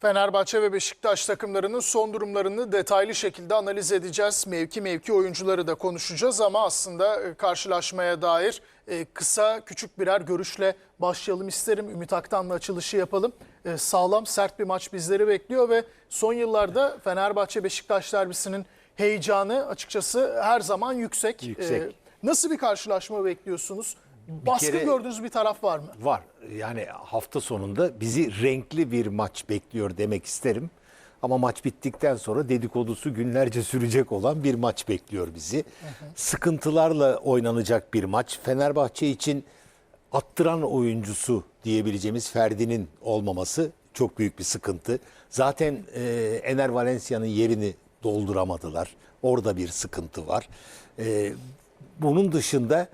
Fenerbahçe ve Beşiktaş takımlarının son durumlarını detaylı şekilde analiz edeceğiz. Mevki mevki oyuncuları da konuşacağız ama aslında e, karşılaşmaya dair e, kısa küçük birer görüşle başlayalım isterim. Ümit Aktan'la açılışı yapalım. E, Sağlam sert bir maç bizleri bekliyor ve son yıllarda Fenerbahçe-Beşiktaş derbisinin heyecanı açıkçası her zaman yüksek. Yüksek. Nasıl bir karşılaşma bekliyorsunuz? Baskı kere- gördüğünüz bir taraf var mı? Var. Yani hafta sonunda bizi renkli bir maç bekliyor demek isterim. Ama maç bittikten sonra dedikodusu günlerce sürecek olan bir maç bekliyor bizi. Sıkıntılarla oynanacak bir maç. Fenerbahçe için attıran oyuncusu diyebileceğimiz Ferdi'nin olmaması çok büyük bir sıkıntı. Zaten e, Ener Valencia'nın yerini dolduramadılar. Orada bir sıkıntı var. E, bunun dışında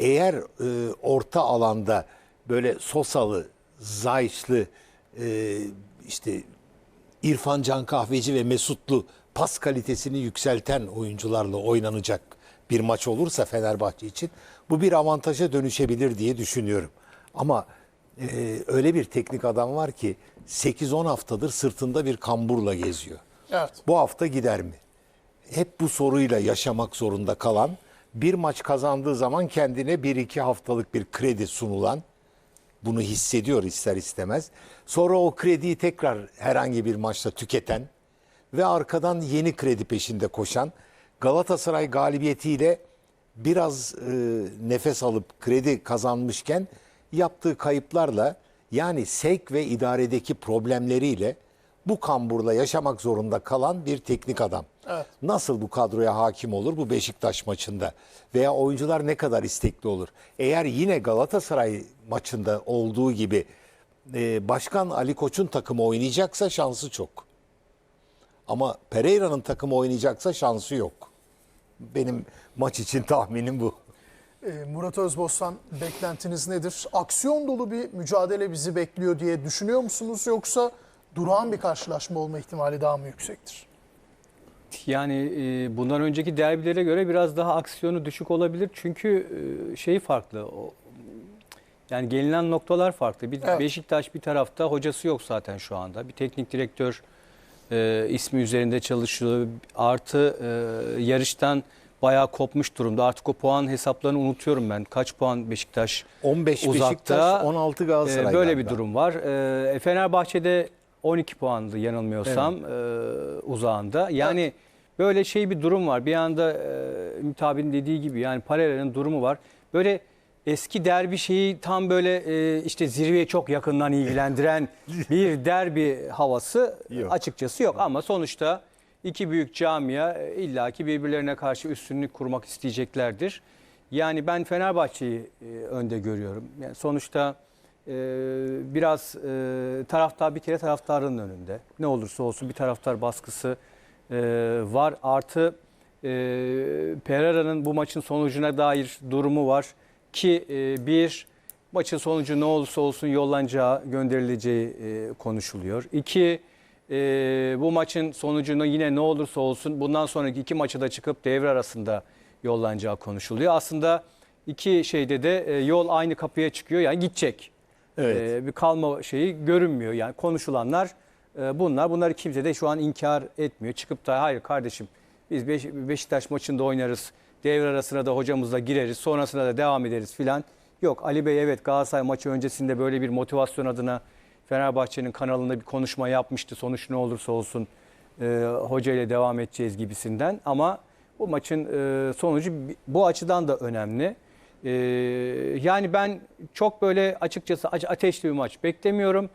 eğer e, orta alanda böyle Sosalı, Zayçlı, e, işte İrfan Can Kahveci ve Mesutlu pas kalitesini yükselten oyuncularla oynanacak bir maç olursa Fenerbahçe için bu bir avantaja dönüşebilir diye düşünüyorum. Ama e, öyle bir teknik adam var ki 8-10 haftadır sırtında bir kamburla geziyor. Evet. Bu hafta gider mi? Hep bu soruyla yaşamak zorunda kalan, bir maç kazandığı zaman kendine bir iki haftalık bir kredi sunulan, bunu hissediyor ister istemez. Sonra o krediyi tekrar herhangi bir maçta tüketen ve arkadan yeni kredi peşinde koşan Galatasaray galibiyetiyle biraz e, nefes alıp kredi kazanmışken yaptığı kayıplarla yani sevk ve idaredeki problemleriyle bu kamburla yaşamak zorunda kalan bir teknik adam. Evet. Nasıl bu kadroya hakim olur bu Beşiktaş maçında? Veya oyuncular ne kadar istekli olur? Eğer yine Galatasaray maçında olduğu gibi e, Başkan Ali Koç'un takımı oynayacaksa şansı çok. Ama Pereira'nın takımı oynayacaksa şansı yok. Benim maç için tahminim bu. E, Murat Özbostan beklentiniz nedir? Aksiyon dolu bir mücadele bizi bekliyor diye düşünüyor musunuz yoksa durağan bir karşılaşma olma ihtimali daha mı yüksektir? Yani e, bundan önceki derbilere göre biraz daha aksiyonu düşük olabilir. Çünkü e, şey farklı. O, yani gelinen noktalar farklı. Bir Evet. Beşiktaş bir tarafta hocası yok zaten şu anda. Bir teknik direktör e, ismi üzerinde çalışıyor. Artı e, yarıştan bayağı kopmuş durumda. Artık o puan hesaplarını unutuyorum ben. Kaç puan Beşiktaş 15 uzakta? Beşiktaş, 16 Galatasaray. Ee, böyle galiba. bir durum var. Ee, Fenerbahçe'de 12 puanlı yanılmıyorsam e, uzağında. Yani böyle şey bir durum var. Bir anda e, Ümit abinin dediği gibi yani Parera'nın durumu var. Böyle eski derbi şeyi tam böyle e, işte zirveye çok yakından ilgilendiren bir derbi havası Yok. açıkçası yok. Ama sonuçta iki büyük camia e, illaki birbirlerine karşı üstünlük kurmak isteyeceklerdir. Yani ben Fenerbahçe'yi e, önde görüyorum. Yani sonuçta e, biraz e, taraftar bir kere taraftarın önünde. Ne olursa olsun bir taraftar baskısı e, var. Artı e, Pereira'nın bu maçın sonucuna dair durumu var ki e, bir maçın sonucu ne olursa olsun yollanacağı, gönderileceği e, konuşuluyor. İki bu maçın sonucunu yine ne olursa olsun bundan sonraki iki maçı da çıkıp devre arasında yollanacağı konuşuluyor. Aslında iki şeyde de yol aynı kapıya çıkıyor yani gidecek. Evet. E, bir kalma şeyi görünmüyor yani konuşulanlar e, bunlar. Bunları kimse de şu an inkar etmiyor. Çıkıp da hayır kardeşim biz Beş- Beşiktaş maçında oynarız. Devre arasına da hocamızla gireriz. Sonrasında da devam ederiz filan. Yok Ali Bey evet Galatasaray maçı öncesinde böyle bir motivasyon adına Fenerbahçe'nin kanalında bir konuşma yapmıştı. Sonuç ne olursa olsun e, hoca ile devam edeceğiz gibisinden. Ama bu maçın e, sonucu bu açıdan da önemli. E, yani ben çok böyle açıkçası ateşli bir maç beklemiyorum.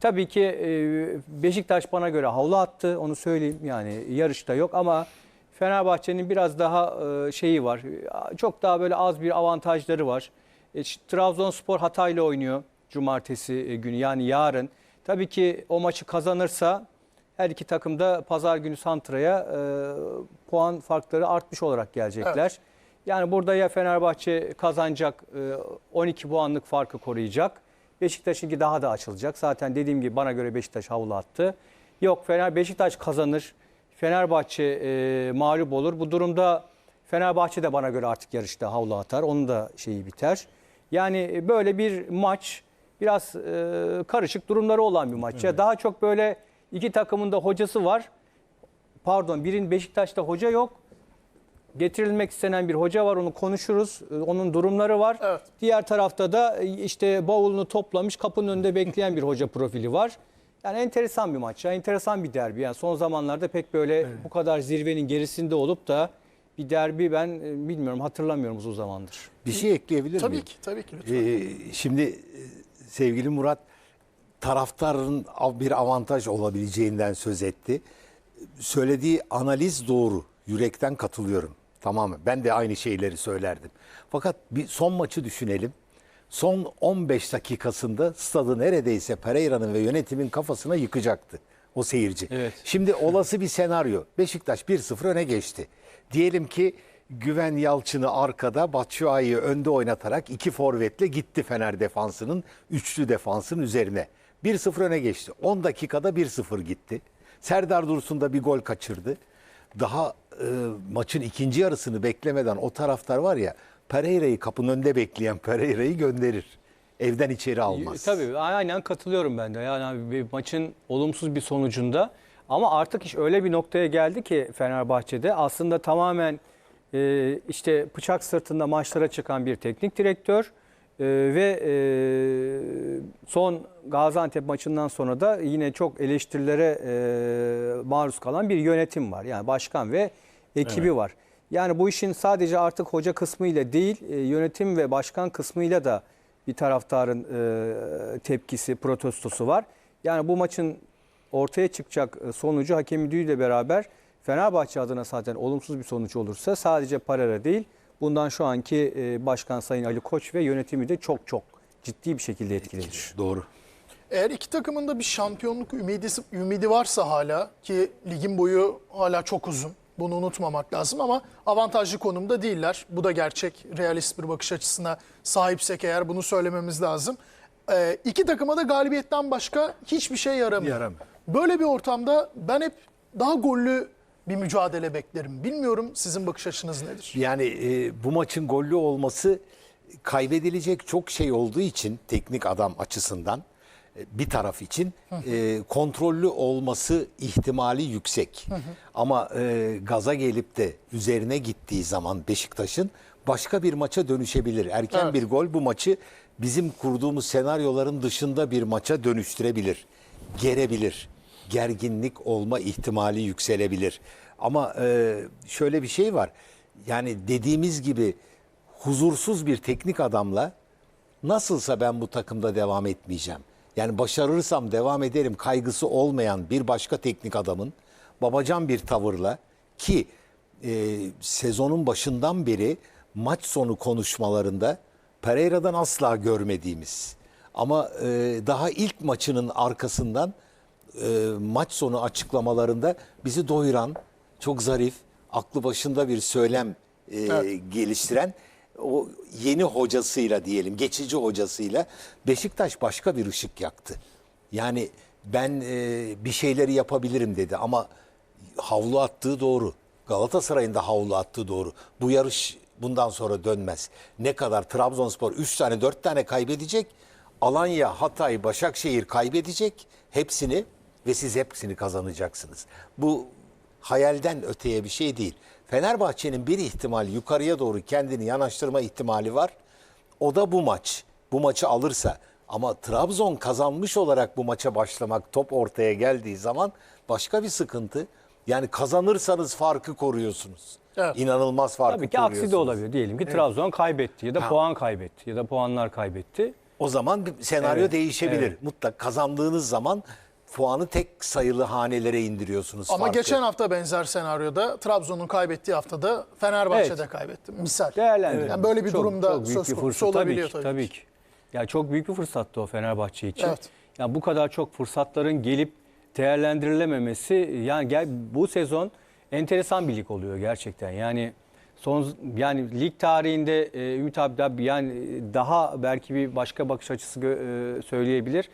Tabii ki e, Beşiktaş bana göre havlu attı onu söyleyeyim. Yani yarışta yok ama Fenerbahçe'nin biraz daha e, şeyi var. Çok daha böyle az bir avantajları var. E, Trabzonspor Hatay'la oynuyor cumartesi günü yani yarın. Tabii ki o maçı kazanırsa her iki takım da pazar günü Santra'ya puan farkları artmış olarak gelecekler. Yani burada ya Fenerbahçe kazanacak, e, 12 puanlık farkı koruyacak. Beşiktaş'ınki daha da açılacak. Zaten dediğim gibi bana göre Beşiktaş havlu attı. Yok Fener Beşiktaş kazanır. Fenerbahçe e, mağlup olur. Bu durumda Fenerbahçe de bana göre artık yarışta havlu atar. Onun da şeyi biter. Yani böyle bir maç biraz e, karışık durumları olan bir maç. Ya daha çok böyle İki takımın da hocası var. Pardon birinin Beşiktaş'ta hoca yok. Getirilmek istenen bir hoca var onu konuşuruz. Ee, Onun durumları var. Evet. Diğer tarafta da e, işte bavulunu toplamış kapının önünde bekleyen bir hoca profili var. Yani enteresan bir maç. ya, enteresan bir derbi. Yani son zamanlarda pek böyle bu kadar zirvenin gerisinde olup da bir derbi ben e, bilmiyorum hatırlamıyorum uzun zamandır. Bir şey ekleyebilir Tabii miyim? ki, tabii ki lütfen. Ee, şimdi e, sevgili Murat taraftarın bir avantaj olabileceğinden söz etti. Söylediği analiz doğru. Yürekten katılıyorum. Tamamen. Ben de aynı şeyleri söylerdim. Fakat bir son maçı düşünelim. Son 15 dakikasında stadı neredeyse Pereira'nın ve yönetimin kafasına yıkacaktı o seyirci. Evet. Şimdi olası bir senaryo. Beşiktaş 1-0 öne geçti. Diyelim ki Güven Yalçın'ı arkada, Batshuayi'yi önde oynatarak iki forvetle gitti Fener defansının üçlü defansın üzerine. 1-0 öne geçti. 10 dakikada 1-0 gitti. Serdar Dursun da bir gol kaçırdı. Daha e, maçın ikinci yarısını beklemeden o taraftar var ya Pereira'yı kapının önünde bekleyen Pereira'yı gönderir. Evden içeri almaz. Tabii aynen katılıyorum ben de. Yani bir maçın olumsuz bir sonucunda ama artık iş öyle bir noktaya geldi ki Fenerbahçe'de aslında tamamen e, işte bıçak sırtında maçlara çıkan bir teknik direktör e, ve e, son Gaziantep maçından sonra da yine çok eleştirilere e, maruz kalan bir yönetim var. Yani başkan ve ekibi var. Yani bu işin sadece artık hoca kısmıyla değil e, yönetim ve başkan kısmıyla da bir taraftarın e, tepkisi, protestosu var. Yani bu maçın ortaya çıkacak e, sonucu hakem müdürüyle beraber Fenerbahçe adına zaten olumsuz bir sonuç olursa sadece Parara değil, bundan şu anki e, Başkan Sayın Ali Koç ve yönetimi de çok çok ciddi bir şekilde etkileyecek. Doğru. Eğer iki takımın da bir şampiyonluk ümidi, ümidi varsa hala ki ligin boyu hala çok uzun. Bunu unutmamak lazım ama avantajlı konumda değiller. Bu da gerçek. Realist bir bakış açısına sahipsek eğer bunu söylememiz lazım. Ee, iki takıma da galibiyetten başka hiçbir şey yaramıyor. Yaramıyor. Böyle bir ortamda ben hep daha gollü bir mücadele beklerim. Bilmiyorum sizin bakış açınız nedir? Yani e, bu maçın gollü olması kaybedilecek çok şey olduğu için teknik adam açısından bir taraf için e, kontrollü olması ihtimali yüksek. Ama e, gaza gelip de üzerine gittiği zaman Beşiktaş'ın başka bir maça dönüşebilir. Erken Evet. bir gol bu maçı bizim kurduğumuz senaryoların dışında bir maça dönüştürebilir. Gerebilir. Gerginlik olma ihtimali yükselebilir. Ama e, şöyle bir şey var. Yani dediğimiz gibi huzursuz bir teknik adamla nasılsa ben bu takımda devam etmeyeceğim. Yani başarırsam devam ederim kaygısı olmayan bir başka teknik adamın babacan bir tavırla ki e, sezonun başından beri maç sonu konuşmalarında Pereira'dan asla görmediğimiz ama e, daha ilk maçının arkasından e, maç sonu açıklamalarında bizi doyuran çok zarif, aklı başında bir söylem e, geliştiren o yeni hocasıyla diyelim, geçici hocasıyla Beşiktaş başka bir ışık yaktı. Yani ben e, bir şeyleri yapabilirim dedi ama havlu attığı doğru. Galatasaray'ın da havlu attığı doğru. Bu yarış bundan sonra dönmez. Ne kadar Trabzonspor 3 tane 4 tane kaybedecek. Alanya, Hatay, Başakşehir kaybedecek hepsini ve siz hepsini kazanacaksınız. Bu hayalden öteye bir şey değil. Fenerbahçe'nin bir ihtimal yukarıya doğru kendini yanaştırma ihtimali var. O da bu maç. Bu maçı alırsa ama Trabzon kazanmış olarak bu maça başlamak top ortaya geldiği zaman başka bir sıkıntı. Yani kazanırsanız farkı koruyorsunuz. Evet. İnanılmaz farkı Tabii ki koruyorsunuz. aksi de olabilir. Diyelim ki Trabzon kaybetti ya da Ha. puan kaybetti ya da puanlar kaybetti. O zaman bir senaryo Evet, değişebilir. evet. Mutlak kazandığınız zaman puanı tek sayılı hanelere indiriyorsunuz. Ama farkı. geçen hafta benzer senaryoda Trabzon'un kaybettiği haftada Fenerbahçe'de Evet. kaybetti. Misal. Değerlendirelim. Yani böyle bir Çok- durumda çok büyük söz konusu fırsat. olabiliyor tabii ki. tabii ki. Ya çok büyük bir fırsattı o Fenerbahçe için. Evet. Ya bu kadar çok fırsatların gelip değerlendirilememesi yani gel bu sezon enteresan bir lig oluyor gerçekten. Yani son yani lig tarihinde e, Ümit abi yani daha belki bir başka bakış açısı e, söyleyebilir.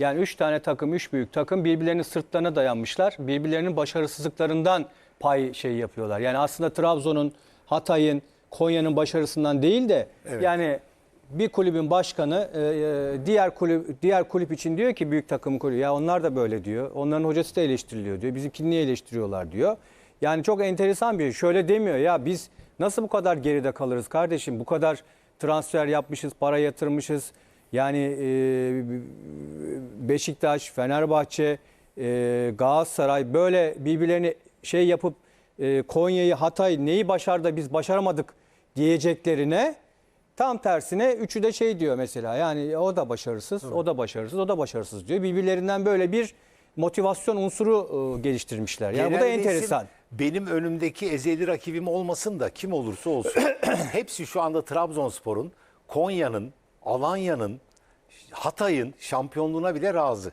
Yani üç tane takım, üç büyük takım birbirlerinin sırtlarına dayanmışlar. Birbirlerinin başarısızlıklarından pay şey yapıyorlar. Yani aslında Trabzon'un, Hatay'ın, Konya'nın başarısından değil de yani bir kulübün başkanı e, e, diğer kulüp diğer kulüp için diyor ki büyük takım kulübü ya onlar da böyle diyor. Onların hocası da eleştiriliyor diyor. Bizimkini niye eleştiriyorlar diyor. Yani çok enteresan bir şey. Şöyle demiyor ya biz nasıl bu kadar geride kalırız kardeşim? Bu kadar transfer yapmışız, para yatırmışız. Yani e, Beşiktaş, Fenerbahçe, e, Galatasaray böyle birbirlerini şey yapıp e, Konya'yı, Hatay neyi başardı biz başaramadık diyeceklerine tam tersine üçü de şey diyor mesela yani o da başarısız, o da başarısız, o da başarısız diyor. Birbirlerinden böyle bir motivasyon unsuru geliştirmişler. Yani bu da Genel enteresan. Benim önümdeki ezeli rakibim olmasın da kim olursa olsun. hepsi şu anda Trabzonspor'un, Konya'nın, Alanya'nın, Hatay'ın şampiyonluğuna bile razı.